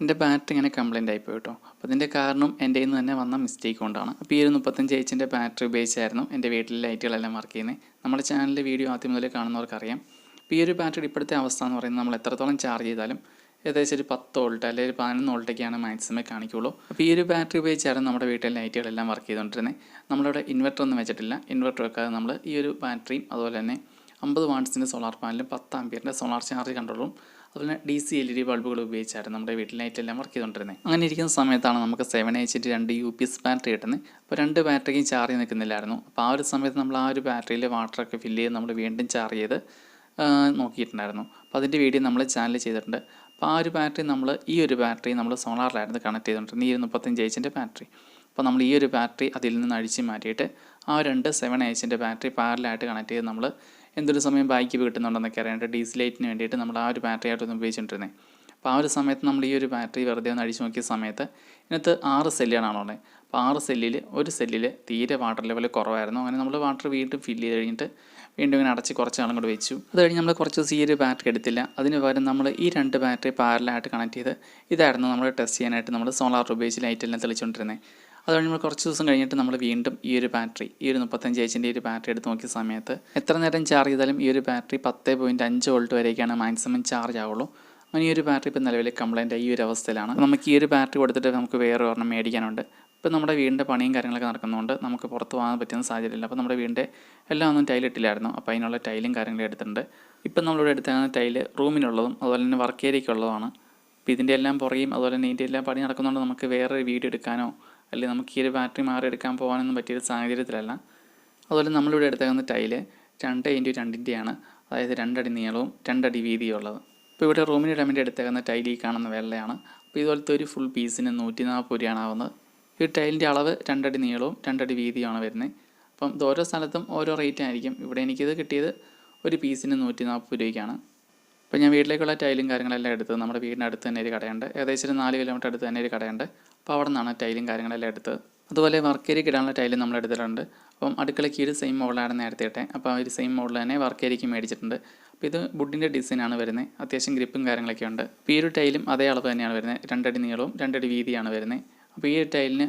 എന്റെ ബാറ്ററി ഇങ്ങനെ കംപ്ലൈന്റ് ആയിപ്പോയി കേട്ടോ അപ്പോൾ അതിന്റെ കാരണം എന്റെ നിന്ന് തന്നെ വന്ന മിസ്റ്റേക്ക് കൊണ്ടാണ്. അപ്പോൾ ഈ ഒരു മുപ്പത്തഞ്ച് എച്ചിന്റെ ബാറ്ററി ഉപയോഗിച്ചായിരുന്നു എന്റെ വീട്ടിലെ ലൈറ്റുകളെല്ലാം വർക്ക് ചെയ്യുന്നത് നമ്മുടെ ചാനലിലെ വീഡിയോ ആദ്യം മുതൽ കാണുന്നവർക്കറിയാം. അപ്പോൾ ഈ ഒരു ബാറ്ററി ഇപ്പോഴത്തെ അവസ്ഥ എന്ന് പറയുന്നത് നമ്മൾ എത്രത്തോളം ചാർജ് ചെയ്താലും ഏകദേശം ഒരു പത്ത് വോൾട്ട് അല്ലെങ്കിൽ ഒരു പതിനൊന്ന് വോൾട്ടൊക്കെയാണ് മാക്സിമം കാണിക്കുള്ളൂ. അപ്പോൾ ഈ ഒരു ബാറ്ററി ഉപയോഗിച്ചായിരുന്നു നമ്മുടെ വീട്ടിലെ ലൈറ്റുകളെല്ലാം വർക്ക് ചെയ്തുകൊണ്ടിരുന്നത് നമ്മളിവിടെ ഇൻവെർട്ടർ ഒന്നും വെച്ചിട്ടില്ല. ഇൻവെർട്ടർ വെക്കാതെ നമ്മൾ ഈ ഒരു ബാറ്ററിയും അതുപോലെ തന്നെ അമ്പത് വാട്ട്സിന്റെ സോളാർ പാനലും പത്ത് ആമ്പിയറിന്റെ സോളാർ ചാർജ് കൺട്രോളും അതുപോലെ D C L E D ബൾബുകൾ ഉപയോഗിച്ചായിരുന്നു നമ്മുടെ വീട്ടിൽ ലൈറ്റെല്ലാം വർക്ക് ചെയ്തുകൊണ്ടിരുന്നത്. അങ്ങനെ ഇരിക്കുന്ന സമയത്താണ് നമുക്ക് സെവൻ എച്ചിന്റെ രണ്ട് യു പി എസ് ബാറ്ററി കിട്ടുന്നത്. അപ്പോൾ രണ്ട് ബാറ്ററിക്കും ചാർജ് നിൽക്കുന്നില്ലായിരുന്നു. അപ്പോൾ ആ ഒരു സമയത്ത് നമ്മൾ ആ ഒരു ബാറ്ററിയിൽ വാട്ടറൊക്കെ ഫില്ല് ചെയ്ത് നമ്മൾ വീണ്ടും ചാർജ് ചെയ്ത് നോക്കിയിട്ടുണ്ടായിരുന്നു. അപ്പോൾ അതിന്റെ വീഡിയോ നമ്മൾ ചാനൽ ചെയ്തിട്ടുണ്ട്. അപ്പോൾ ആ ഒരു ബാറ്ററി നമ്മൾ ഈ ഒരു ബാറ്ററി നമ്മൾ സോളാറിലായിരുന്നു കണക്ട് ചെയ്തുകൊണ്ടിരുന്നത്. ഈ ഒരു മുപ്പത്തഞ്ച് എച്ചിന്റെ ബാറ്ററി അപ്പോൾ നമ്മൾ ഈ ഒരു ബാറ്ററി അതിൽ നിന്ന് അഴിച്ച് മാറ്റിയിട്ട് ആ രണ്ട് സെവൻ എച്ചിന്റെ ബാറ്ററി പാരലായിട്ട് കണക്ട് ചെയ്ത് നമ്മൾ എന്തൊരു സമയം ബാക്കി കിട്ടുന്നുണ്ടെന്നൊക്കെ അറിയാനായിട്ട് ഡീസൽ ലൈറ്റിന് വേണ്ടിയിട്ട് നമ്മൾ ആ ഒരു ബാറ്ററി ആയിട്ടൊന്ന് ഉപയോഗിച്ചുകൊണ്ടിരുന്നത് അപ്പോൾ ആ ഒരു സമയത്ത് നമ്മൾ ഈ ഒരു ബാറ്ററി വെറുതെ ഒന്ന് അടിച്ചു നോക്കിയ സമയത്ത് ഇതിനകത്ത് ആറ് സെല്ലുകളാണുള്ളത് അപ്പോൾ ആറ് സെല്ലിൽ ഒരു സെല്ലിൽ തീരെ വാട്ടർ ലെവൽ കുറവായിരുന്നു. അങ്ങനെ നമ്മൾ വാട്ടർ വീണ്ടും ഫില്ല് ചെയ്ത് കഴിഞ്ഞിട്ട് വീണ്ടും ഇങ്ങനെ അടച്ച് കുറച്ച് നാളും കൂടി വെച്ചു. അത് കഴിഞ്ഞ് നമ്മൾ കുറച്ച് ദിവസം ഈ ഒരു ബാറ്ററി എടുത്തില്ല. അതിന് പകരം നമ്മൾ ഈ രണ്ട് ബാറ്ററി പാരലായിട്ട് കണക്ട് ചെയ്ത് ഇതായിരുന്നു നമ്മൾ ടെസ്റ്റ് ചെയ്യാനായിട്ട് നമ്മൾ സോളാർ ഉപയോഗിച്ച് ലൈറ്റെല്ലാം തെളിച്ചുകൊണ്ടിരുന്നത് അത് കഴിഞ്ഞ് നമ്മൾ കുറച്ച് ദിവസം കഴിഞ്ഞിട്ട് നമ്മൾ വീണ്ടും ഈ ഒരു ബാറ്ററി ഈ ഒരു മുപ്പത്തഞ്ച് ഈ ഒരു ബാറ്ററി എടുത്ത് നോക്കിയ സമയത്ത് എത്ര നേരം ചാർജ് ചെയ്താലും ഈ ഒരു ബാറ്ററി പത്ത് പോയിന്റ് അഞ്ച് വോൾട്ട് വരെയൊക്കെയാണ് മാക്സിമം ചാർജ് ആവുള്ളൂ. അങ്ങനെ ഈ ഒരു ബാറ്ററി ഇപ്പോൾ നിലവിൽ കംപ്ലൈന്റ് ഈ ഒരു അവസ്ഥയിലാണ്. നമുക്ക് ഈ ഒരു ബാറ്ററി കൊടുത്തിട്ട് നമുക്ക് വേറെ ഒരെണ്ണം മേടിക്കാനുണ്ട്. ഇപ്പോൾ നമ്മുടെ വീടിന്റെ പണിയും കാര്യങ്ങളൊക്കെ നടക്കുന്നതുകൊണ്ട് നമുക്ക് പുറത്ത് പോകാൻ പറ്റുന്ന സാഹചര്യമില്ല. അപ്പോൾ നമ്മുടെ വീടിന്റെ എല്ലാം ഒന്നും ടൈലിട്ടില്ലായിരുന്നു അപ്പോൾ അതിനുള്ള ടൈലും കാര്യങ്ങളും എടുത്തിട്ടുണ്ട്. ഇപ്പം നമ്മളിവിടെ എടുത്തേക്കുന്ന ടൈൽ റൂമിനുള്ളതും അതുപോലെ തന്നെ വർക്ക് ഏരിയയ്ക്കുള്ളതുമാണ് അപ്പോൾ ഇതിന്റെ എല്ലാം പുറകെയും അതുപോലെ തന്നെ ഇതിന്റെ എല്ലാം പണി നടക്കുന്നതുകൊണ്ട് നമുക്ക് വേറൊരു വീട് എടുക്കാനോ അല്ലെങ്കിൽ നമുക്ക് ഈ ഒരു ബാറ്ററി മാറി എടുക്കാൻ പോകാനൊന്നും പറ്റിയൊരു സാഹചര്യത്തിലല്ല. അതുപോലെ നമ്മളിവിടെ എടുത്തേക്കുന്ന ടൈൽ രണ്ട് ഇന്റു രണ്ടിന്റെയാണ് അതായത് രണ്ടടി നീളവും രണ്ടടി വീതിയും ഉള്ളത്. ഇപ്പോൾ ഇവിടെ റൂമിന് ഇടാൻ വേണ്ടി എടുത്തേക്കുന്ന ടൈൽ ഈ കാണുന്ന വെള്ളയാണ്. അപ്പോൾ ഇതുപോലത്തെ ഒരു ഫുൾ പീസിന് നൂറ്റി നാൽപ്പത് രൂപയാണ് ആവുന്നത്. ഈ ടൈലിന്റെ അളവ് രണ്ടടി നീളവും രണ്ടടി വീതിയുമാണ് വരുന്നത്. അപ്പം ഓരോ സ്ഥലത്തും ഓരോ റേറ്റ് ആയിരിക്കും. ഇവിടെ എനിക്കിത് കിട്ടിയത് ഒരു പീസിന് നൂറ്റി നാൽപ്പത് രൂപയ്ക്കാണ്. അപ്പോൾ ഞാൻ വീട്ടിലേക്കുള്ള ടൈലും കാര്യങ്ങളെല്ലാം എടുത്തത് നമ്മുടെ വീടിന്റെ അടുത്ത് തന്നെ ഒരു കടയുണ്ട്. ഏകദേശം ഒരു നാല് കിലോമീറ്റർ അടുത്ത് തന്നെ ഒരു കടയുണ്ട്. അപ്പോൾ അവിടെ നിന്നാണ് ടൈലും കാര്യങ്ങളെല്ലാം എടുത്തത് അതുപോലെ വർക്ക് ഏരിയക്ക് ഇടാനുള്ള ടൈലും നമ്മൾ എടുത്തിട്ടുണ്ട്. അപ്പം അടുക്കളയ്ക്ക് ഒരു സെയിം മോഡലാണ് നേരത്തെ ഇട്ടെ. അപ്പോൾ ആ ഒരു സെയിം മോഡൽ തന്നെ വർക്ക് ഏരിയയ്ക്ക് മേടിച്ചിട്ടുണ്ട്. അപ്പോൾ ഇത് വുഡിന്റെ ഡിസൈനാണ് വരുന്നത്. അത്യാവശ്യം ഗ്രിപ്പും കാര്യങ്ങളൊക്കെ ഉണ്ട്. അപ്പോൾ ഈ ഒരു ടൈലും അതേ അളവ് തന്നെയാണ് വരുന്നത്. രണ്ടടി നീളവും രണ്ടടി വീതിയാണ് വരുന്നത്. അപ്പോൾ ഈ ഒരു ടൈലിന്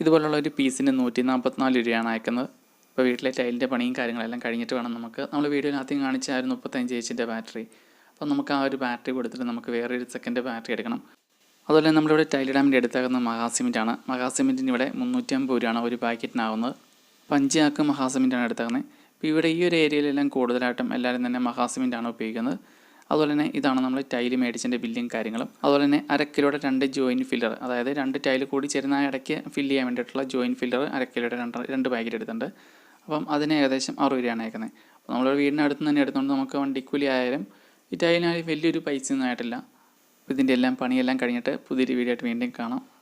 ഇതുപോലുള്ള ഒരു പീസിന് നൂറ്റി നാൽപ്പത്തിനാല് രൂപയാണ് അയക്കുന്നത്. അപ്പോൾ വീട്ടിലെ ടൈലിന്റെ പണിയും കാര്യങ്ങളെല്ലാം കഴിഞ്ഞിട്ട് വേണം നമുക്ക്. നമ്മൾ വീഡിയോയിൽ ആദ്യം കാണിച്ച ആ ഒരു മുപ്പത്തഞ്ച് എച്ചിന്റെ ബാറ്ററി അപ്പോൾ നമുക്ക് ആ ഒരു ബാറ്ററി കൊടുത്തിട്ട് നമുക്ക് വേറെ ഒരു സെക്കൻഡ് ബാറ്ററി എടുക്കണം. അതുപോലെ നമ്മളിവിടെ ടൈലിഡാമിന്റെ വേണ്ടി എടുത്തേക്കുന്ന ആണ്. മഹാസിമെന്റിന് ഇവിടെ മുന്നൂറ്റി അമ്പത് രൂപയാണ് ഒരു പാക്കറ്റിനാവുന്നത്. പഞ്ചാക്ക് മഹാസിമെന്റാണ് എടുത്താകുന്നത് അപ്പോൾ ഇവിടെ ഈ ഒരു ഏരിയയിലെല്ലാം കൂടുതലായിട്ടും എല്ലാവരും തന്നെ മഹാസിമെന്റാണ് ഉപയോഗിക്കുന്നത്. അതുപോലെ തന്നെ ഇതാണ് നമ്മൾ ടൈൽ മേടിച്ചതിന്റെ ബില്ലും കാര്യങ്ങളും. അതുപോലെ തന്നെ അരക്കിലൂടെ രണ്ട് ജോയിൻ ഫില്ലർ അതായത് രണ്ട് ടൈൽ കൂടി ചേരുന്ന ഇടയ്ക്ക് ഫില്ല് ചെയ്യാൻ വേണ്ടിയിട്ടുള്ള ജോയിൻ ഫില്ലർ അരക്കിലൂടെ രണ്ട് രണ്ട് പാക്കറ്റ് എടുത്തിട്ടുണ്ട്. അപ്പം അതിന് ഏകദേശം അറുപത് രൂപയാണ് അയക്കുന്നത്. അപ്പോൾ നമ്മളൊരു വീടിന്റെ അടുത്ത് തന്നെ എടുത്തുകൊണ്ട് നമുക്ക് വണ്ടിക്കൂലി ആയാലും ടൈലിനായാലും വലിയൊരു പൈസ ഒന്നും ആയിട്ടില്ല. ഇതിന്റെ എല്ലാം പണിയെല്ലാം കഴിഞ്ഞിട്ട് പുതിയൊരു വീഡിയോ ആയിട്ട് വീണ്ടും കാണാം.